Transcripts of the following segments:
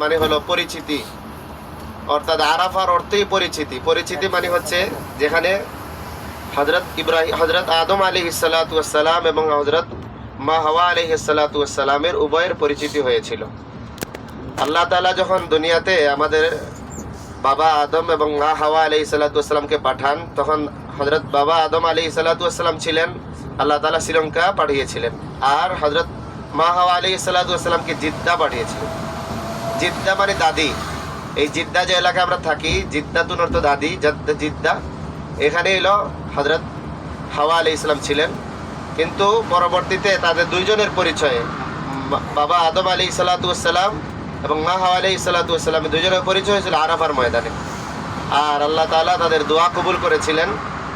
মানে হলো পরিচিতি। অর্থাৎ আরাফার অর্থই পরিচিতি। পরিচিতি মানে হচ্ছে যেখানে হজরত ইব্রাহিম হজরত আদম আলী সালাম এবং হজরত মা হাওয়া আলী সালামের উভয়ের পরিচিতি হয়েছিল। আল্লাহ তাআলা যখন দুনিয়াতে আমাদের বাবা আদম এবং মা হাওয়া আলী সালাতামকে পাঠান, তখন হজরত বাবা আদম আলী সালাতাম ছিলেন, আল্লাহ তাআলা শ্রীলঙ্কা পাঠিয়েছিলেন। আর হজরত মা হাওয়া আলী সালাতামকে জিদ্দা পাঠিয়েছিলেন। জিদ্দা মানে দাদি। এই জিদ্দা যে এলাকায় আমরা থাকি জিদ্দা তুন অর্থ দাদি, জাদ্দা- জিদ্দা। এখানে এলো হজরত হাওয়া আলী ইসলাম ছিলেন। কিন্তু পরবর্তীতে তাদের দুইজনের পরিচয়ে বাবা আদম আলী সালাতাম এবং মা হাওয়া আলী সালাতামের দুইজনের পরিচয় হয়েছিল আরাফার ময়দানে। আর আল্লাহ তাআলা তাদের দোয়া কবুল করেছিলেন।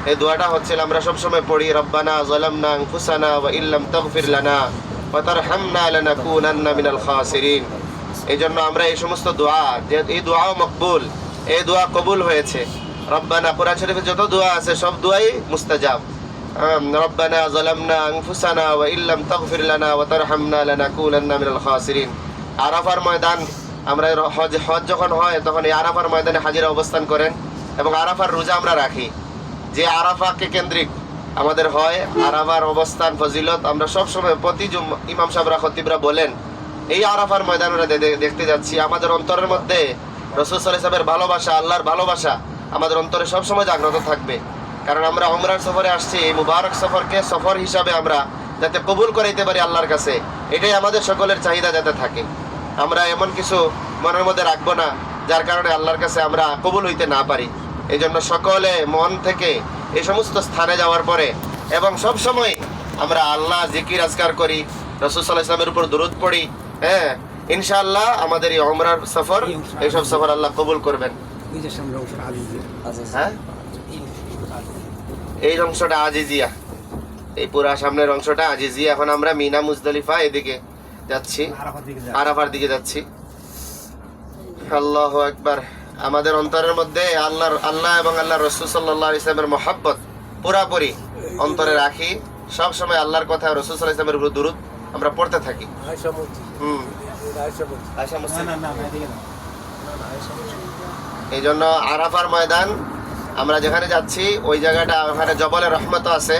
এই দোয়াটা হচ্ছিল আমরা সবসময় পড়ি, রব্বানা জালামনা ওয়া ইল্লাম তাগফির লানা ওয়া তারহামনা লানাকুনান্না মিনাল খাসিরিন। এই জন্য আমরা এই সমস্ত দোয়া, যে এই দোয়াও মকবুল, এই দোয়া কবুল হয়েছে। রব্বানা, কোরআন শরীফে যত দোয়া আছে, সব দোয়াই মুস্তাজাব। রব্বানা জালামনা আনফুসানা ওয়া ইল্লাম তাগফির লানা ওয়া তারহামনা লানাকুনান্না মিনাল খাসিরিন। আরাফার ময়দান, আমরা হজ হজ যখন হয়, তখন এই আরাফার ময়দানে হাজিরা অবস্থান করেন এবং আরাফার রোজা আমরা রাখি। যে আরাফাকে কেন্দ্রিক আমাদের হয়, আরাফার অবস্থান, ফজিলত, আমরা সব সময় প্রতি ইমাম সাহেবরা, খতিবরা বলেন এই আরাফার ময়দান আমরা দেখতে যাচ্ছি। আমাদের অন্তরের মধ্যে রসুল সাহেবের ভালোবাসা, আল্লাহর ভালোবাসা আমাদের অন্তরে সবসময় জাগ্রত থাকবে। কারণ আমরা উমরার সফরে আসছি, এই মুবারক সফরকে সফর হিসাবে আমরা যাতে কবুল করাইতে পারি আল্লাহর কাছে, এটাই আমাদের সকলের চাহিদা যাতে থাকে। আমরা এমন কিছু মনের মধ্যে রাখব না, যার কারণে আল্লাহর কাছে আমরা কবুল হইতে না পারি। এই জন্য সকলে মন থেকে এই সমস্ত স্থানে যাওয়ার পরে এবং সব সময় আমরা আল্লাহ জিকির আজকার করি, রসুল সাল্লাহ ইসলামের উপর দরুদ পড়ি হ্যাঁ ইনশাআল্লাহ আমাদের এই অমরার সফর এইসব সফর আল্লাহ কবুল করবেন। হ্যাঁ? এই অংশটা আজিজিয়া। এই পুরা সামনের অংশটা আজিজিয়া। এখন আমরা মিনা মুজদলিফা এদিকে যাচ্ছি। আরাফার দিকে যাচ্ছি। আল্লাহ একবার আমাদের অন্তরের মধ্যে আল্লাহর আল্লাহ এবং আল্লাহ রসুল সাল্লাহ ইসলামের মহাব্বত পুরাপুরি অন্তরে রাখি সবসময় আল্লাহর কথা রসুল সাল্লাহ ইসলামের উপর দুরুদ আমরা পড়তে থাকি। এই জন্য আরাফার ময়দান, আমরা যেখানে যাচ্ছি, ওই জায়গাটা ওখানে জবলে রহমত আছে।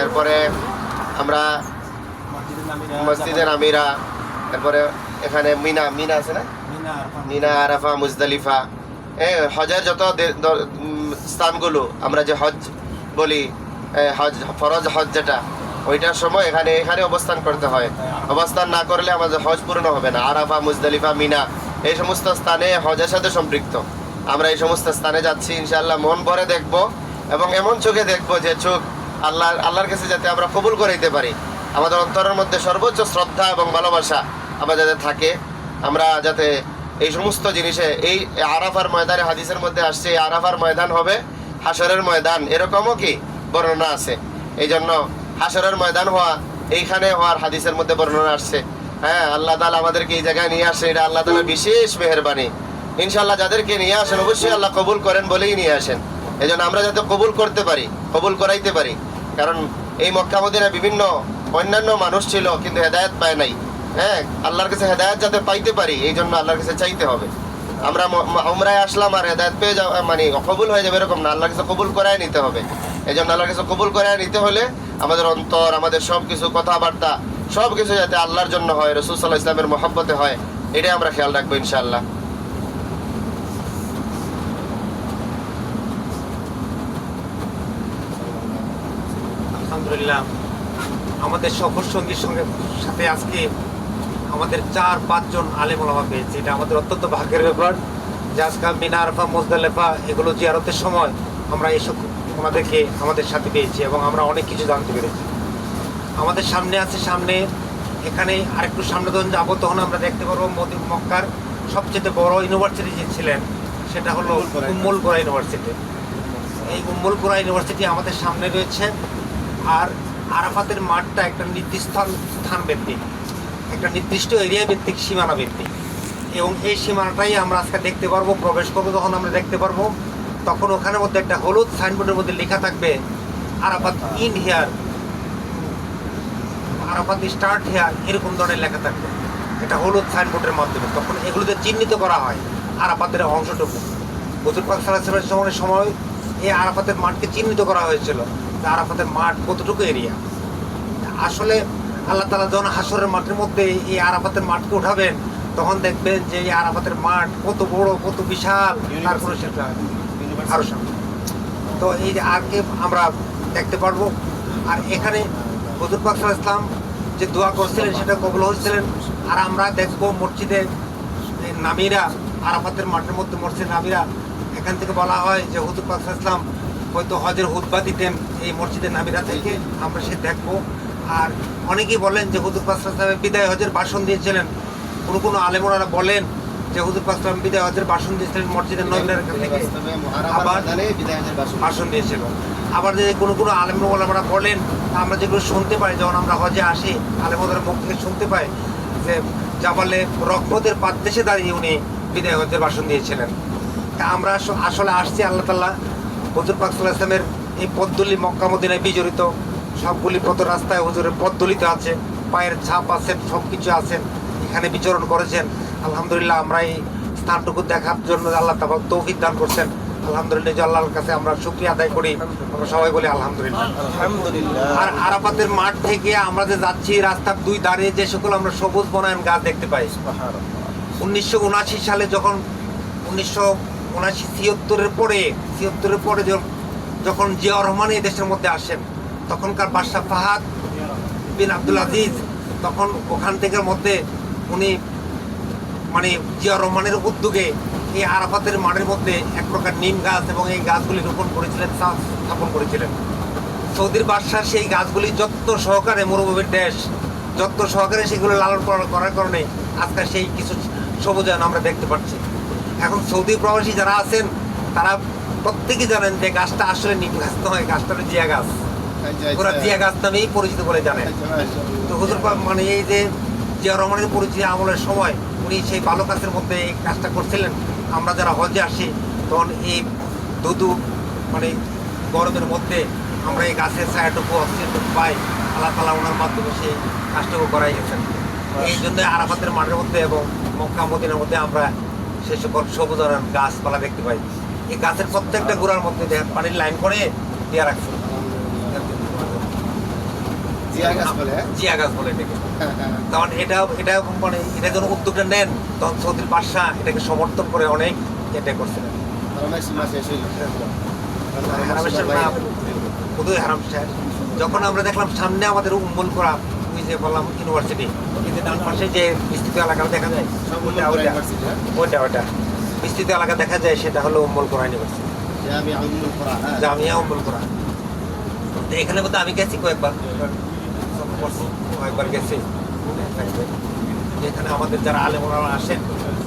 এরপরে আমরা মসজিদের আমিরা এরপরে এখানে মিনা মিনা আছে না? মিনা, আরাফা, মুজদালিফা। এ, হজের যত স্থানগুলো, আমরা যে হজ বলি হজ, ফরজ হজ যেটা ওইটার সময় এখানে এখানে অবস্থান করতে হয়। অবস্থান না করলে আমাদের হজ পূর্ণ হবে না। আরাফা, মুজদালিফা, মিনা, এই সমস্ত স্থানে হজের সাথে সম্পৃক্ত। আমরা এই সমস্ত স্থানে যাচ্ছি, ইনশাআল্লাহ মন ভরে দেখব এবং এমন চোখে দেখব যে চোখ আল্লাহ আল্লাহর কাছে যাতে আমরা কবুল করে দিতে পারি। আমাদের অন্তরের মধ্যে সর্বোচ্চ শ্রদ্ধা এবং ভালোবাসা আমাদের যাতে থাকে। আমরা যাতে এই সমস্ত জিনিসে, এই আরাফার ময়দানে, হাদিসের মধ্যে আসছে, এই আরাফার ময়দান হবে হাসরের ময়দান। এরকমও কি বর্ণনা আছে? এই জন্য হাসরের ময়দান হওয়া, এইখানে হওয়ার হাদিসের মধ্যে বর্ণনা আসছে। হ্যাঁ আল্লাহ তালা আমাদেরকে এই জায়গায় নিয়ে আসে এটা আল্লাহ তালা বিশেষ মেহরবানি। ইনশাল্লাহ যাদেরকে নিয়ে আসেন, অবশ্যই আল্লাহ কবুল করেন বলেই নিয়ে আসেন। এই আমরা যাতে কবুল করতে পারি, কবুল করাইতে পারি। কারণ এই মক্কা মদিনা বিভিন্ন, অন্যান্য মানুষ ছিল, কিন্তু হেদায়েত পায় নাই। হ্যাঁ আল্লাহর কাছে হেদায়ত যাতে পাইতে পারি এই জন্য আল্লাহর কাছে চাইতে হবে। আমরা উমরায় আসলাম আর হেদায়েত পেয়ে যাওয়া মানে কবুল হয়ে যাবে এরকম না, আল্লাহর কাছে কবুল করাই নিতে হবে। এই জন্য আল্লাহর কাছে কবুল করাই নিতে হলে আমাদের অন্তর, আমাদের সব কিছু কথাবার্তা সব কিছু যাতে আল্লাহর জন্য হয়, রসুল সাল্লাহ ইসলামের মহব্বতে হয়, এটাই আমরা খেয়াল রাখব ইনশাআল্লাহ। আমাদের সফর সঙ্গীর সঙ্গে সাথে আজকে আমাদের চার পাঁচজন আলেম ওলামা পেয়েছি। এটা আমাদের অত্যন্ত ভাগ্যের ব্যাপার যে আজকে মিনা, আরফা, মোজদালেফা, এগুলো জিয়ারতের সময় আমরা এসব ওনাদেরকে আমাদের সাথে পেয়েছি এবং আমরা অনেক কিছু জানতে পেরেছি। আমাদের সামনে আছে সামনে এখানে আরেকটু সামনে যখন যাব তখন আমরা দেখতে পারব মোদী মক্কার সবচেয়ে বড় ইউনিভার্সিটি যে ছিলেন সেটা হলো উম্মুল গোড়া ইউনিভার্সিটি এই উম্মুল গোড়া ইউনিভার্সিটি আমাদের সামনে রয়েছে। আর আরাফাতের মাঠটা একটা নির্দিষ্ট স্থান- ভিত্তিক একটা নির্দিষ্ট এরিয়া ভিত্তিক সীমানা ভিত্তিক। এবং এই সীমানাটাই আমরা আজকে দেখতে পারব প্রবেশ করব যখন আমরা দেখতে পারব তখন ওখানের মধ্যে একটা হলুদ সাইনবোর্ডের মধ্যে লেখা থাকবে, Arafat in here. Arafat start here, এরকম ধরনের লেখা থাকবে। এটা হলুদ সাইনবোর্ডের মাধ্যমে। তখন এগুলোতে চিহ্নিত করা হয় আরাফাতের অংশটুকু। হুজুর পাক সাল্লাহ সময়ের সময় এই আরাফাতের মাঠকে চিহ্নিত করা হয়েছিল। আরাফাতের মাঠ কতটুকু এরিয়া? আসলে আল্লাহ তালা যখন হাসরের মাঠের মধ্যে এই আরাফাতের মাঠকে উঠাবেন, তখন দেখবেন যে এই আরাফাতের মাঠ কত বড়, কত বিশাল তারপরে সেটা আরও সামনে। তো এই যে আগে আমরা দেখতে পারব। আর এখানে হজুর পাক ইসলাম যে দোয়া করছিলেন সেটা কবল হয়েছিলেন। আর আমরা দেখব মসজিদে নামিরা আরাফাতের মাঠের মধ্যে মসজিদ নামিরা এখান থেকে বলা হয় যে হুজুর পাক ইসলাম হয়তো হজের হুদবা দিতেন এই মসজিদে নামিরা থেকে, আমরা সে দেখব। আর অনেকেই বলেন যে হুজুর পাক সাল্লাল্লাহু আলাইহি ইসলাম বিদায় হজের ভাষণ দিয়েছিলেন। কোনো কোনো আলেমরা বলেন যে হুজুর পাক সাল্লাল্লাহু বিদায় হজের ভাষণ দিয়েছিলেন মসজিদের থেকে, আবার ভাষণ দিয়েছিল আবার যদি কোনো কোনো আলেম ওলামারা বলেন, আমরা যেগুলো শুনতে পাই যখন আমরা হজে আসি, আলেমদের মুখ থেকে শুনতে পাই যে জাবালে রকমতের পাদদেশে দাঁড়িয়ে উনি বিদায় হজের ভাষণ দিয়েছিলেন। তা আমরা আস- আসলে আসছি, আল্লাহ তাল্লাহ হজুর পাক সাল্লাহ ইসলামের এই পদ্দলি মক্কামদিনায় বিজড়িত। সবগুলি পথ রাস্তায় হুজুরের পদ্দলিত আছে, পায়ের ছাপ আছেন সব কিছু আছেন এখানে বিচরণ করেছেন। আলহামদুলিল্লাহ আমরা এই স্থানটুকু দেখার জন্য আল্লাহ তাবার তৌফিক দান করছেন। আলহামদুলিল্লাহ আল্লাহর কাছে আমরা শুক্রিয়া আদায় করি। আমরা সবাই বলি আলহামদুলিল্লাহ। আর আরাফাতের মাঠ থেকে আমরা যে যাচ্ছি রাস্তার দুই ধারে যে সকল আমরা সবুজ বনায়ন গাছ দেখতে পাই। উনিশশো উনআশি সালে যখন উনিশশো উনাশি ছিয়াত্তরের পরে ছিয়াত্তরের পরে যখন- জিয়াউর রহমান এই দেশের মধ্যে আসেন তখনকার বাদশাহ ফাহাদ বিন আব্দুল আজিজ তখন ওখান থেকে মধ্যে উনি মানে জিয়া রহমানের উদ্যোগে এই আরাফাতের মাঠের মধ্যে এক প্রকার নিম গাছ এবং এই গাছগুলি রোপণ করেছিলেন স্থাপ- স্থাপন করেছিলেন। সৌদির বাদশাহ সেই গাছগুলি যত্ন সহকারে মরুভূমির দেশ যত্ন সহকারে সেগুলো লালন পালন করার কারণে আজকাল সেই কিছু সবুজায়ন আমরা দেখতে পাচ্ছি। এখন সৌদি প্রবাসী যারা আছেন তারা প্রত্যেকেই জানেন যে গাছটা আসলে নিম গাছ নয় গাছটা হলো জিয়া গাছ। ওরা জিয়া। গাছ নামেই পরিচিত বলে জানেন তো হুজুর মানে এই যে জিয়া রহমানের পরিচয় আমলের সময় উনি সেই বালক গাছের মধ্যে এই কাজটা করছিলেন। আমরা যারা হজে আসি তখন এই দুদু মানে গরমের মধ্যে আমরা এই গাছের ছায়াটুকু অক্সিজেনটুকু পাই আল্লাহ তালা ওনার মাধ্যমে সেই কাজটুকু করাই গেছেন। এই জন্য আরাফাতের মাঠের মধ্যে এবং মক্কা মদিনার মধ্যে আমরা সে সকল সবুজ গাছপালা দেখতে পাই। এই গাছের প্রত্যেকটা গোড়ার মধ্যে পানির লাইন করে দিয়ে রাখছে। জিয়া গাছ বলে এটাকে। কারণ এটা এটা মানে এটা যখন উদ্যোগটা নেন তখন সৌদির বাদশাহ এটাকে সমর্থন করে অনেক এটা করছিলেন। হারাম স্যার যখন আমরা দেখলাম সামনে আমাদের উম্মুল করা ওই যে বললাম ইউনিভার্সিটি কিন্তু ডান পাশে যে বিস্তৃত এলাকা দেখা যায় ওইটা ওইটা। বিস্তৃত এলাকা দেখা যায় সেটা হলো উম্মুল করা ইউনিভার্সিটি জামিয়া উম্মুল করা এখানে বলতে আমি গেছি কয়েকবার। করছি, কয়েকবার গেছি। এখানে আমাদের যারা আলেমরা আসেন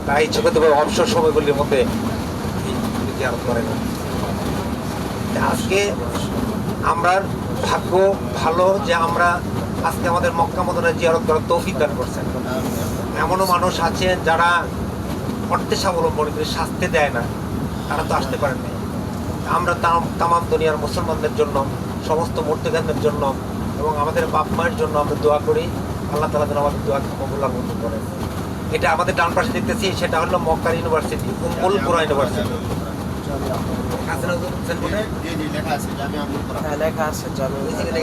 তারা ইচ্ছে করতে পারে অবসর সময়গুলির মধ্যে জিয়ারত করেন আজকে আমরা ভাগ্য ভালো যে আমরা আজকে আমাদের মক্কা মদনের জিয়ারত করার তৌফিক দান করছেন। এমনও মানুষ আছে যারা অর্থে স্বাবলম্বন করে শাস্তি দেয় না তারা তো আসতে পারেন না আমরা তাম দুনিয়ার মুসলমানদের জন্য সমস্ত মূর্তিদানদের জন্য এবং আমাদের বাপ মায়ের জন্য আমরা দোয়া করি। আল্লাহ তালা যেন আমাদের দোয়া কবুল আর মঞ্জুর করেন। এটা আমাদের ডান পাশে দেখতেছি সেটা হলো মক্কার ইউনিভার্সিটি উম্মুল কুরা ইউনিভার্সিটি? হ্যাঁ লেখা আছে যেটা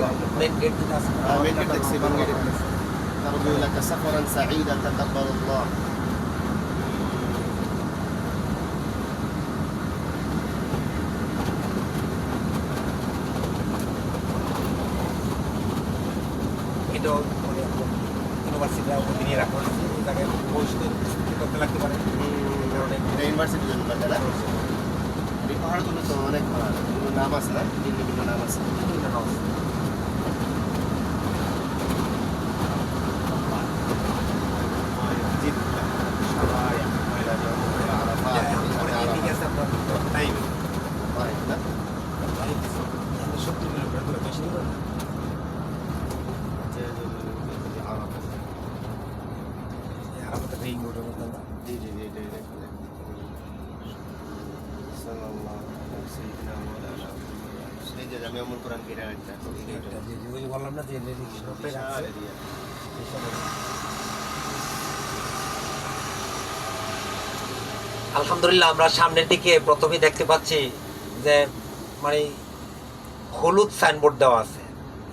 আছে। না এই পাহাড়গুলো তো অনেক নাম আছে না? ভিন্ন ভিন্ন নাম আছে। রিক্সাতে রাখছে। আলহামদুলিল্লাহ, আমরা সামনের দিকে প্রথমে দেখতে পাচ্ছি যে মানে হলুদ সাইনবোর্ড দেওয়া আছে।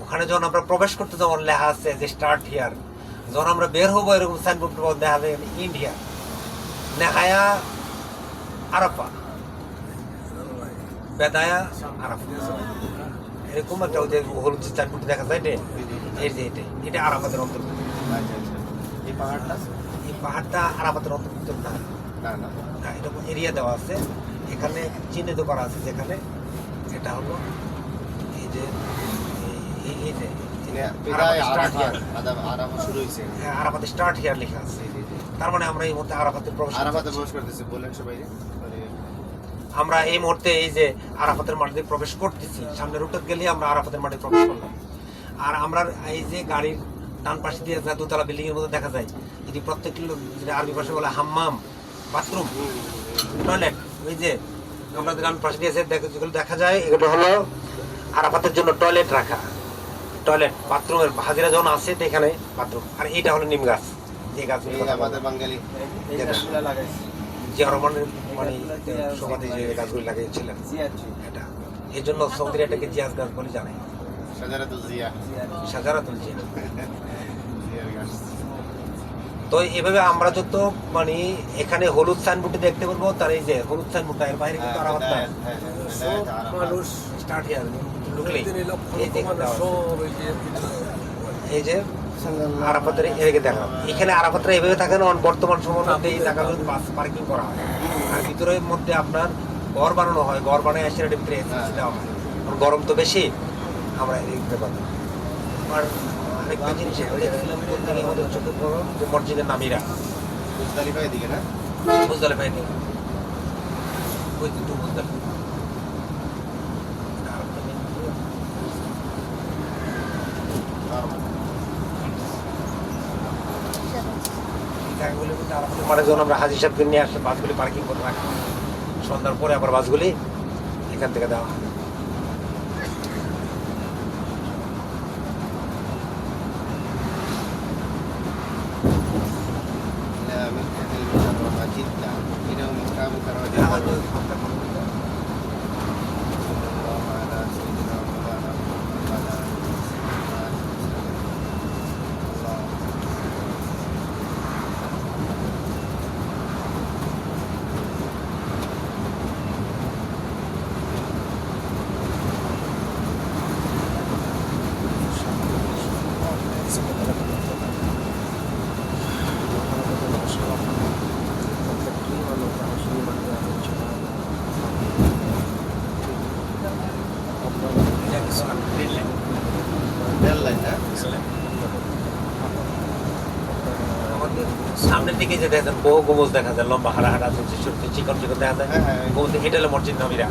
ওখানে যখন আমরা প্রবেশ করতে যখন লেখা আছে যে স্টার্ট হিয়ার যখন আমরা বের হব, এরকম সাইনবোর্ড দেখা যায় ইন্ডিয়া নেহায়া আরাফা বেদায়া আরাফা এরকম একটা ওই যে হলুদ যে সাইনবোর্ড দেখা যায় এটা? এই যে এটা এটা আরাফাতের অন্তর্ভুক্ত। আচ্ছা আচ্ছা। এই পাহাড়টা? এই পাহাড়টা আরাফাতের অন্তর্ভুক্ত না। না না। এটা এরিয়া দেওয়া আছে। এখানে চিহ্নিত করা আছে যেখানে এটা হলো এই যে এই- আরাফাতে স্টার্ট হিয়ার লেখা আছে। তার মানে আমরা এই মুহূর্তে আরাফাতে প্রবেশ আরাফাতে প্রবেশ করতেছে বললেন সবাই আমরা এই মুহূর্তে এই যে আরাফাতের মাটিতে প্রবেশ করতেছি সামনে রুটে গেলে আমরা আরাফাতের মাটিতে প্রবেশ করলাম। আর আমরা এই যে গাড়ির ডান পাশে দিয়ে যা দোতলা বিল্ডিং এর মধ্যে দেখা যায় এটি প্রত্যেকটি লোক যেটা আরবি ভাষায় বলে হাম্মাম বাথরুম টয়লেট ওই যে আমরা ডান পাশে দিয়ে যেগুলো দেখা যায় এগুলো হলো আরাফাতের জন্য টয়লেট রাখা। টয়লেট বাথরুমের হাজিরা যখন আছে এখানে বাথরুম। আর এইটা হলো নিম গাছ। যে গাছ আমাদের বাঙালি জিয়া রহমানের মানে সমাধি যে গাছগুলি লাগিয়েছিলেন এটা। এই জন্য সৌদির এটাকে জিয়াজ গাছ বলে জানে। সাজারাতুল জিয়া। সাজারাতুল জিয়া। তো এভাবে আমরা যত মানে এখানে হলুদ সাইনবোর্ডে দেখতে পারব তার এই যে হলুদ সাইনবোর্ডটা এর বাইরে কিন্তু আরামাত নাই। মানুষ স্টার্ট হিয়ার ঢুকলেই। এই যে আরাফাতের এদিকে দেখা এখানে আরাফাতরা এভাবে থাকে না বর্তমান সময়ের মধ্যে এই জায়গাগুলো বাস পার্কিং করা হয়। আর ভিতরের মধ্যে আপনার ঘর বানানো হয় ঘর বানায় এসে এটার ভিতরে এসি দেওয়া হয়। গরম তো বেশি আমরা দেখতে পাবো আর আরেকটা জিনিস দেখছিলাম বলতে গিয়ে আমাদের চোখে পড়ল যে মসজিদের নামিরা। মুজদালিফা এদিকে না? বুঝতে পাইনি ওই দুটো বুঝতে মানে যখন আমরা হাজির সাহেবকে নিয়ে আসলে বাসগুলি পার্কিং করে রাখি। সন্ধ্যার পরে আবার বাসগুলি এখান থেকে দেওয়া হয়। দিকে যে দেখা যায় বহু গোমজ দেখা যায় লম্বা হারা হারা ছোট ছোট চিকন চিকন দেখা যায়। হ্যাঁ, হ্যাঁ। গোমজ এটা হলো মসজিদ নবীরা।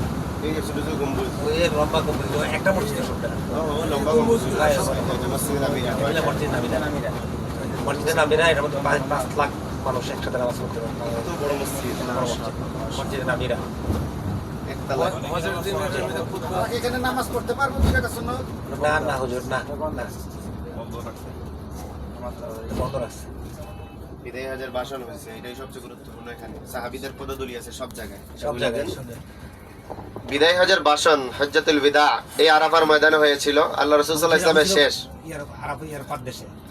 এই যে ছোট ছোট গম্বুজ। ওই লম্বা গম্বুজ একটা মসজিদের সবটা। লম্বা গম্বুজ। হ্যাঁ, মসজিদ নামিরা এগুলো নামিরা মসজিদের মধ্যে পাঁচ পাঁচ লাখ মানুষ একসাথে নামাজ পড়তে পারে। বড় মসজিদ নামিরা এখানে নামাজ পড়তে পারব না না হুজুর না না। বন্ধ রাখছে। বিদায় হাজার বাসন হয়েছে এটাই সবচেয়ে গুরুত্বপূর্ণ এখানে। সাহাবিদের পদদলি আছে সব জায়গায়। সব জায়গায় বিদায় হজের বাসন হজ্জাতুল বিদা এই আরাফার ময়দানে হয়েছিল। আল্লাহ রসুল ইসলামের শেষ।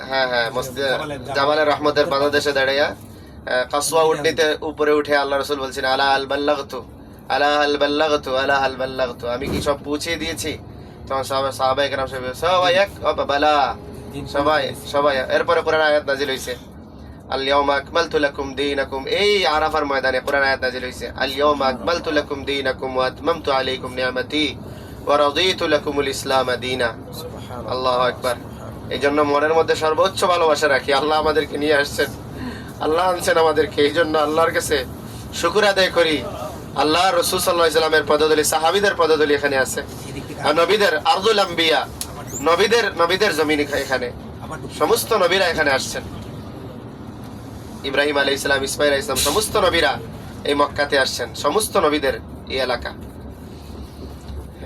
হ্যাঁ হ্যাঁ মসজিদ জামালের রহমতের বাংলাদেশে কাসওয়া উডনিতে উপরে উঠে আল্লাহ রসুল বলছেন আলা আল বাল্লাগতু আলা আল বাল্লাগতু আলা আল বাল্লাগতু। আমি কি সব পৌঁছে দিয়েছি? তখন সবাই সাহাবাই কেরাম সবাই এক বালা। সবাই সবাই এরপরে কোরআন আয়াত নাজিল হইছে আল-ইয়াউমা আকমালতু লাকুম দীনাকুম। এই আরাফার ময়দানে কোরআন আয়াত নাজিল হইছে আল-ইয়াউমা আকমালতু লাকুম দীনাকুম ওয়া আতমামতু আলাইকুম নি'মাতি ওয়া রাদিতু লাকুমুল ইসলাম দীনা। আল্লাহু আকবার। এই জন্য মনের মধ্যে সর্বোচ্চ ভালোবাসা রাখি। আল্লাহ আমাদেরকে নিয়ে আসছেন। আল্লাহ আনছেন আমাদেরকে। এই জন্য আল্লাহর কাছে শুকুর আদায় করি। আল্লাহ রসুল সাল্লাহ ইসলামের পদদলি সাহাবিদের পদদলি এখানে আছে। আর নবীদের আরদুল আম্বিয়া নবীদের নবীদের জমিন এখানে। সমস্ত নবীরা এখানে আসছেন। ইব্রাহিম আলী ইসলাম ইসমাইল ইসলাম সমস্ত নবীরা এই মক্কাতে আসছেন। সমস্ত নবীদের এই এলাকা।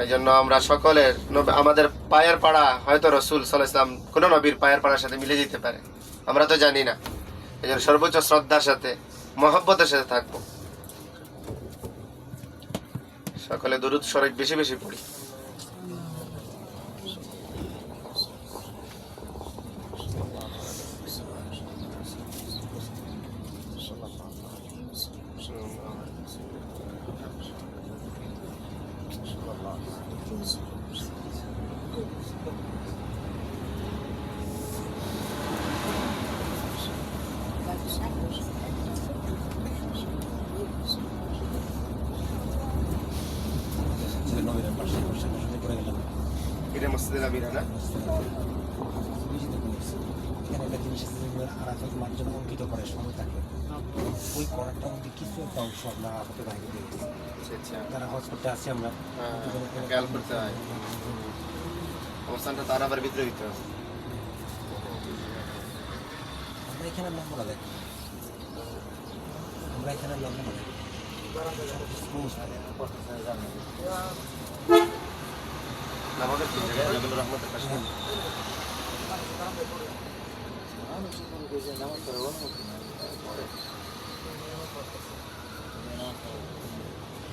এই জন্য আমরা সকলের আমাদের পায়ের পাড়া হয়তো রসুল সাল ইসলাম কোনো নবীর পায়ের পাড়ার সাথে মিলে যেতে পারে। আমরা তো জানি না। এই জন্য সর্বোচ্চ শ্রদ্ধার সাথে, মহব্বতের সাথে থাকব। সকলে দুরুদ বেশি বেশি পড়ি। মসজিদে নাবিরা না এখানে একটা জিনিস আছে যেগুলো আরাফাত অঙ্কিত করে সময় থাকে ওই করারটা মধ্যে কিছু একটা অংশ আমরা বাইরে দিয়ে গেছি করতে আসছি আমরা খেয়াল করতে হয় অবস্থানটা আবার ভিতরে আমরা এখানে লম্বা দেখি আমরা এখানে লম্বা আমাদের কোন জায়গায় জাবেলুর রহমতের পাশে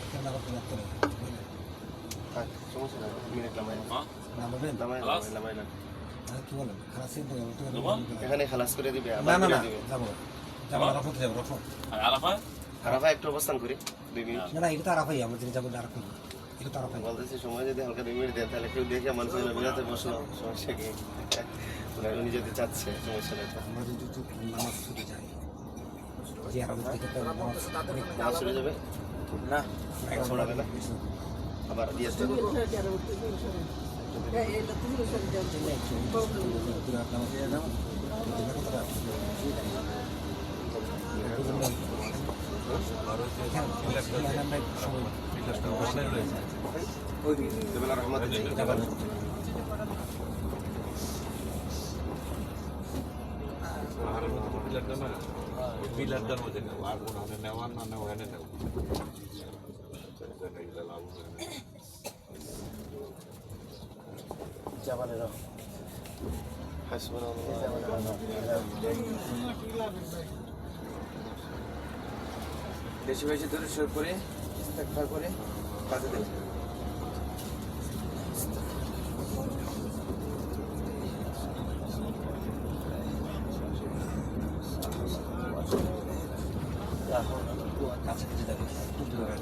এখানে আবার কোনো একটা নেই। থাক, সমস্যা নাই মিনিট লামাই নামাবেন? লামাই লামাই লামাই না আর কি বলেন খালাস করে দিবে না আবার না না করে দিবে। যাব। যাব না রফতে যাব রফত আরাফা একটু অবস্থান করি দুই মিনিট। না না এটা তো আরাফাই আমরা যাব আরাফাই। এটা তো আরাফাই বলতেছি সময় যদি হালকা দুই মিনিট দেন তাহলে কেউ দেখে মানুষ বিরাতে বসল সমস্যা কি? মানে উনি যদি চাচ্ছে সমস্যা নেই আমরা যদি একটু নামাজ ছুটে যাই যে তো নামাজ ছুটে যাবে না। এক ছড়াবে না। আবার দিয়ে আসতে হবে। জাবেলুর রহমতের জায়গা। পিলারটার মধ্যে নেব আর কোনো নেওয়ার না নেওয়া নেব বেশি বেশি ধরে শুরু করে ইস্তেগফার করে কাজে দেবে কাছাকাছি যাবে একটু দূরে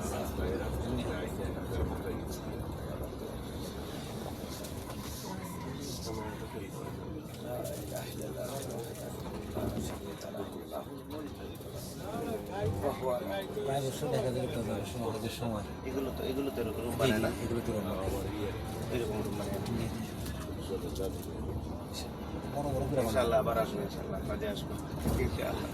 প্রায় বছর দেখা সমাজের সময়। এগুলো তো এগুলো তো রুম বানায় না? এগুলো তো এরকম রুম বানায়। বড় বড় করে। ইনশাআল্লাহ আবার আসব ইনশাআল্লাহ। কাজে আসব। ইনশাআল্লাহ।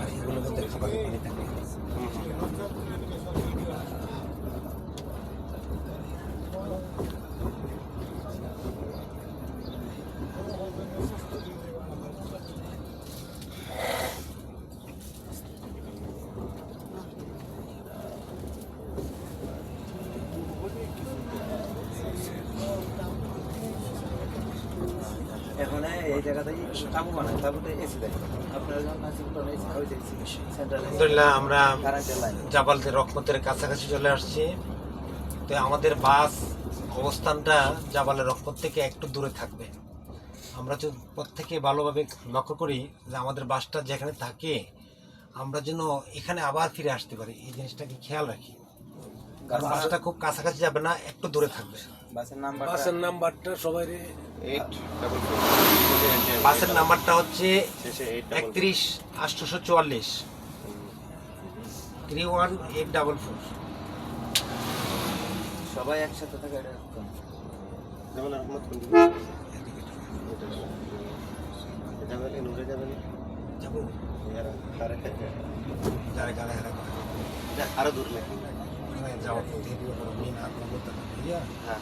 আর এগুলোর মধ্যে খাবারের পানি থাকে। এখন এই জায়গাতেই তাবু বানায় তাবুতে এসি দেয়। আপনারা যখন নাচি তখন এসি ওই যে আলহামদুলিল্লাহ আমরা জাবালদের কাছাকাছি চলে আসছি। তো আমাদের বাস অবস্থানটা জাবালের রকমত থেকে একটু দূরে থাকবে। আমরা তো প্রত্যেকে ভালোভাবে লক্ষ্য করি যে আমাদের বাসটা যেখানে থাকে আমরা যেন এখানে আবার ফিরে আসতে পারি। এই জিনিসটাকে খেয়াল রাখি। কারণ বাসটা খুব কাছাকাছি যাবে না একটু দূরে থাকবে। বাসের নাম্বার নাম্বারটা সবাই বাসের নাম্বারটা হচ্ছে একত্রিশ আটশোশো চুয়াল্লিশ। Three one eight double four সবাই একসাথে থাকে আরও দূর নাকি? ওখানে যাওয়ার পথে এগুলো বড় মেন আর করতে হবে হ্যাঁ